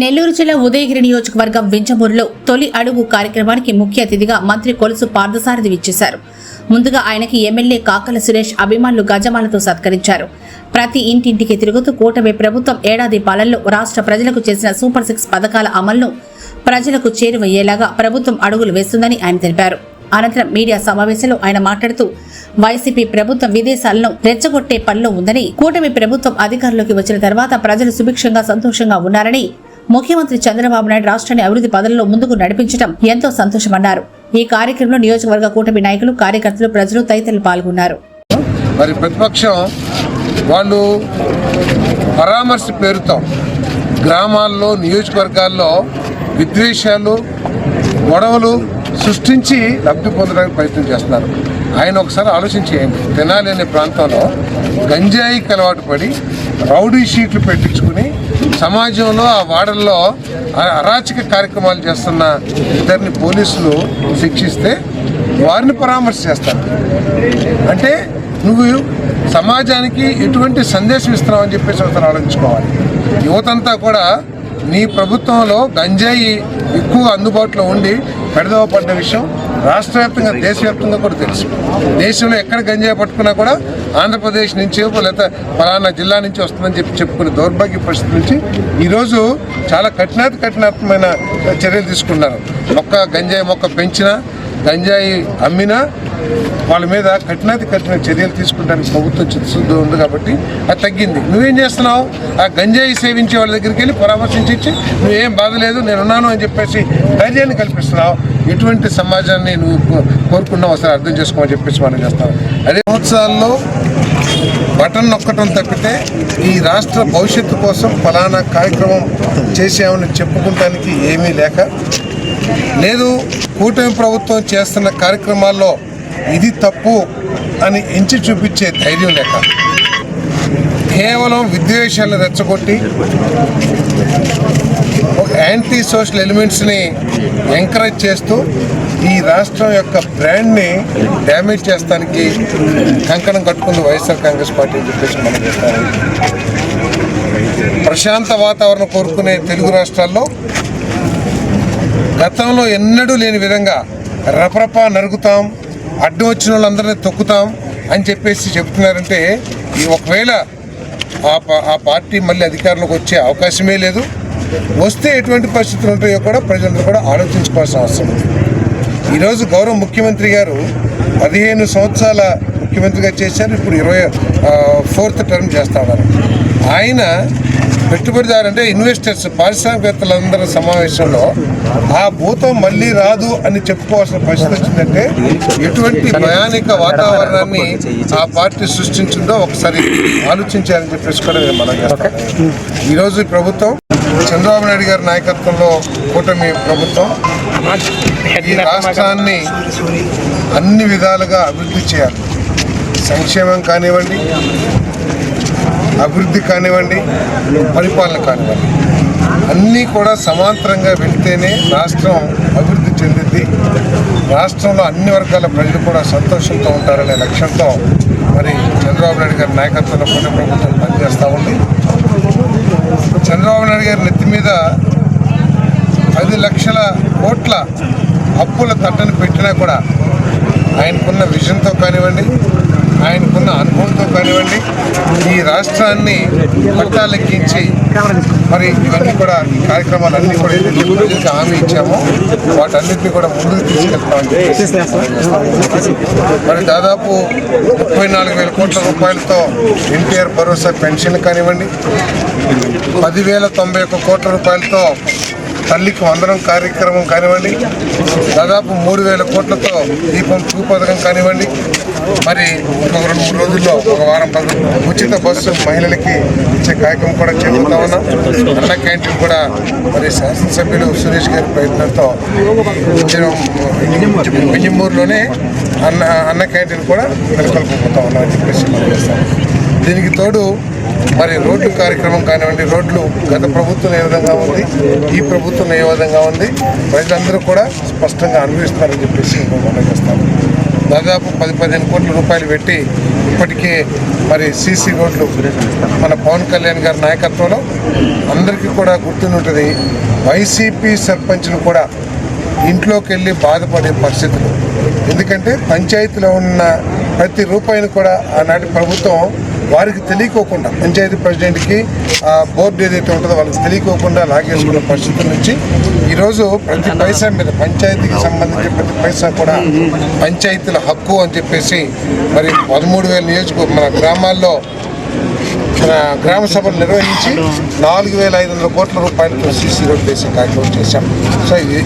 నెల్లూరు జిల్లా ఉదయగిరి నియోజకవర్గం వింజమూరులో తొలి అడుగు కార్యక్రమానికి ముఖ్య అతిథిగా మంత్రి కొలుసు పార్థసారథి విచ్చేశారు. ముందుగా ఆయనకి ఎమ్మెల్యే కాకల సురేష్ అభిమానులు గజమాలతో సత్కరించారు. ప్రతి ఇంటింటికి తిరుగుతూ కూటమి ప్రభుత్వం ఏడాది పాలనలో రాష్ట్ర ప్రజలకు చేసిన సూపర్ సిక్స్ పథకాల అమలును ప్రజలకు చేరువయ్యేలాగా ప్రభుత్వం అడుగులు వేస్తుందని ఆయన తెలిపారు. అనంతరం మీడియా సమావేశంలో ఆయన మాట్లాడుతూ వైసీపీ ప్రభుత్వం విదేశాలను రెచ్చగొట్టే పనిలో ఉందని కూటమి ప్రభుత్వం అధికారంలోకి వచ్చిన తర్వాత ప్రజలు సుభిక్షంగా సంతోషంగా ఉన్నారని ముఖ్యమంత్రి చంద్రబాబు నాయుడు రాష్ట్రాన్ని అభివృద్ధి పదంలో ముందుకు నడిపించడం ఎంతో సంతోషమన్నారు. ఈ కార్యక్రమంలో నియోజకవర్గ కూటమి నాయకులు కార్యకర్తలు ప్రజలు తదితరులు పాల్గొన్నారు. మరి ప్రతిపక్షం వాళ్ళు పరామర్శ పేరుతో గ్రామాల్లో నియోజకవర్గాల్లో విద్వేషాలు గొడవలు సృష్టించి లబ్ధి పొందడానికి ప్రయత్నం చేస్తున్నారు. ఆయన ఒకసారి ఆలోచించేయండి తెనాలి అనే ప్రాంతంలో గంజాయికి అలవాటు పడి రౌడీ షీట్లు పెట్టించుకుని సమాజంలో ఆ వాడల్లో అరాచక కార్యక్రమాలు చేస్తున్న ఇద్దరిని పోలీసులు శిక్షిస్తే వారిని పరామర్శ చేస్తారు. అంటే నువ్వు సమాజానికి ఎటువంటి సందేశం ఇస్తున్నావు అని చెప్పేసి ఒకసారి ఆలోచించుకోవాలి. యువతంతా కూడా నీ ప్రభుత్వంలో గంజాయి ఎక్కువ అందుబాటులో ఉండి పెడదవ పడ్డ విషయం రాష్ట్ర వ్యాప్తంగా దేశవ్యాప్తంగా కూడా తెలుసు. దేశంలో ఎక్కడ గంజాయి పట్టుకున్నా కూడా ఆంధ్రప్రదేశ్ నుంచి లేకపోతే ఫలానా జిల్లా నుంచి వస్తుందని చెప్పి చెప్పుకునే దౌర్భాగ్య పరిస్థితి నుంచి ఈరోజు చాలా కఠినాతి కఠినాత్మకమైన చర్యలు తీసుకున్నారు. మొక్క గంజాయి మొక్క పెంచినా గంజాయి అమ్మినా వాళ్ళ మీద కఠినాతి కఠిన చర్యలు తీసుకుంటానికి ప్రభుత్వం చిత్తశుద్ధి ఉంది కాబట్టి అది తగ్గింది. నువ్వేం చేస్తున్నావు? ఆ గంజాయి సేవించే వాళ్ళ దగ్గరికి వెళ్ళి పరామర్శించి నువ్వేం బాధ లేదు నేను ఉన్నాను అని చెప్పేసి ధైర్యాన్ని కల్పిస్తున్నావు. ఎటువంటి సమాజాన్ని నువ్వు కోరుకున్నావు? అసలు అర్థం చేసుకోమని చెప్పేసి మనం చేస్తాం. అదే సంవత్సరాల్లో బటన్ నొక్కటం తప్పితే ఈ రాష్ట్ర భవిష్యత్తు కోసం ఫలానా కార్యక్రమం చేసామని చెప్పుకుంటానికి ఏమీ లేక లేదు కూటమి ప్రభుత్వం చేస్తున్న కార్యక్రమాల్లో ఇది తప్పు అని ఎంచి చూపించే ధైర్యం లేక. కేవలం విద్వేషాలు రెచ్చగొట్టి ఒక యాంటీ సోషల్ ఎలిమెంట్స్ని ఎంకరేజ్ చేస్తూ ఈ రాష్ట్రం యొక్క బ్రాండ్ని డ్యామేజ్ చేస్తానికి కంకణం కట్టుకుంది వైఎస్ఆర్ కాంగ్రెస్ పార్టీ అని చెప్పేసి మనం ప్రశాంత వాతావరణం కోరుకునే తెలుగు రాష్ట్రాల్లో గతంలో ఎన్నడూ లేని విధంగా రపరపా నరుగుతాం అడ్డు వచ్చిన వాళ్ళందరినీ తొక్కుతాం అని చెప్పేసి చెబుతున్నారంటే ఈ ఒకవేళ ఆ పా- ఆ పార్టీ మళ్ళీ అధికారంలోకి వచ్చే అవకాశమే లేదు. వస్తే ఎటువంటి పరిస్థితులు ఉంటాయో కూడా ప్రజలందరూ కూడా ఆలోచించుకోవాల్సిన అవసరం ఉంది. ఈరోజు గౌరవ ముఖ్యమంత్రి గారు పదిహేను సంవత్సరాల ముఖ్యమంత్రిగా చేశారు. ఇప్పుడు ఇరవై ఫోర్త్ టర్మ్ చేస్తా ఆయన పెట్టుబడిదారు అంటే ఇన్వెస్టర్స్ పారిశ్రామికవేత్తలందరి సమావేశంలో ఆ భూతం మళ్ళీ రాదు అని చెప్పుకోవాల్సిన పరిస్థితి వచ్చిందంటే ఎటువంటి భయానిక వాతావరణాన్ని ఆ పార్టీ సృష్టించిందో ఒకసారి ఆలోచించాలని చెప్పేసి కూడా నేను మనం చేస్తాను ఈరోజు ప్రభుత్వం చంద్రబాబు నాయుడు గారి నాయకత్వంలో కూటమి ప్రభుత్వం ఈ రాష్ట్రాన్ని అన్ని విధాలుగా అభివృద్ధి చేయాలి. సంక్షేమం కానివ్వండి అభివృద్ధి కానివ్వండి పరిపాలన కానివ్వండి అన్నీ కూడా సమాంతరంగా వెళ్తేనే రాష్ట్రం అభివృద్ధి చెందింది రాష్ట్రంలో అన్ని వర్గాల ప్రజలు కూడా సంతోషంతో ఉంటారనే లక్ష్యంతో మరి చంద్రబాబు నాయుడు గారి నాయకత్వంలో కొన్ని ప్రభుత్వం పనిచేస్తూ ఉంది. చంద్రబాబు నాయుడు గారి నెత్తి మీద పది లక్షల కోట్ల అప్పుల తట్టను పెట్టినా కూడా ఆయనకున్న విజన్తో కానివ్వండి ఆయనకున్న అనుభవంతో కానివ్వండి ఈ రాష్ట్రాన్ని పట్టాలెక్కించి మరి ఇవన్నీ కూడా ఈ కార్యక్రమాలన్నీ కూడా ఏదైతే ప్రజలకు హామీ ఇచ్చామో వాటన్నిటిని కూడా ముందుకు తీసుకెళ్తామని చెప్పేసి. మరి దాదాపు ముప్పై నాలుగు వేల కోట్ల రూపాయలతో ఎన్టీఆర్ భరోసా పెన్షన్ కానివ్వండి పదివేల తొంభై ఒక్క కోట్ల రూపాయలతో తల్లికి వందనం కార్యక్రమం కానివ్వండి దాదాపు మూడు వేల కోట్లతో దీపం టూ పథకం కానివ్వండి మరి ఒక రెండు మూడు రోజుల్లో ఒక వారం పది ఉచిత బస్సు మహిళలకి ఇచ్చే కార్యక్రమం కూడా చేపడతా ఉన్నాం అన్న క్యాంటీన్ కూడా మరి శాసనసభ్యులు సురేష్ గారి ప్రయత్నంతో బియ్యంబూరులోనే అన్న అన్న క్యాంటీన్ కూడా నెలకొల్పబోతా ఉన్నాం అని చెప్పేసి మనం చేస్తాం దీనికి తోడు మరి రోడ్డు కార్యక్రమం కానివ్వండి రోడ్లు గత ప్రభుత్వం ఏ విధంగా ఉంది ఈ ప్రభుత్వం ఏ విధంగా ఉంది ప్రజలందరూ కూడా స్పష్టంగా అనుభవిస్తున్నారని చెప్పేసి మేము మనం చేస్తాము దాదాపు పది పదిహేను కోట్ల రూపాయలు పెట్టి ఇప్పటికే మరి సీసీ రోడ్లు మన పవన్ కళ్యాణ్ గారి నాయకత్వంలో అందరికీ కూడా గుర్తుంటుంది వైసీపీ సర్పంచ్లు కూడా ఇంట్లోకి వెళ్ళి బాధపడే పరిస్థితులు. ఎందుకంటే పంచాయతీలో ఉన్న ప్రతి రూపాయిని కూడా ఆనాటి ప్రభుత్వం వారికి తెలియకోకుండా పంచాయతీ ప్రెసిడెంట్కి బోర్డు ఏదైతే ఉంటుందో వాళ్ళకి తెలియకోకుండా లాగేసుకునే పరిస్థితుల నుంచి ఈరోజు ప్రతి పైసా మీద పంచాయతీకి సంబంధించిన ప్రతి పైసా కూడా పంచాయతీల హక్కు అని చెప్పేసి మరి పదమూడు వేల నియోజక మన గ్రామాల్లో మన గ్రామ సభలు నిర్వహించి నాలుగు వేల ఐదు వందల కోట్ల రూపాయలతో సీసీ రోడ్డు వేసే కార్యక్రమం చేశాం. సో ఇది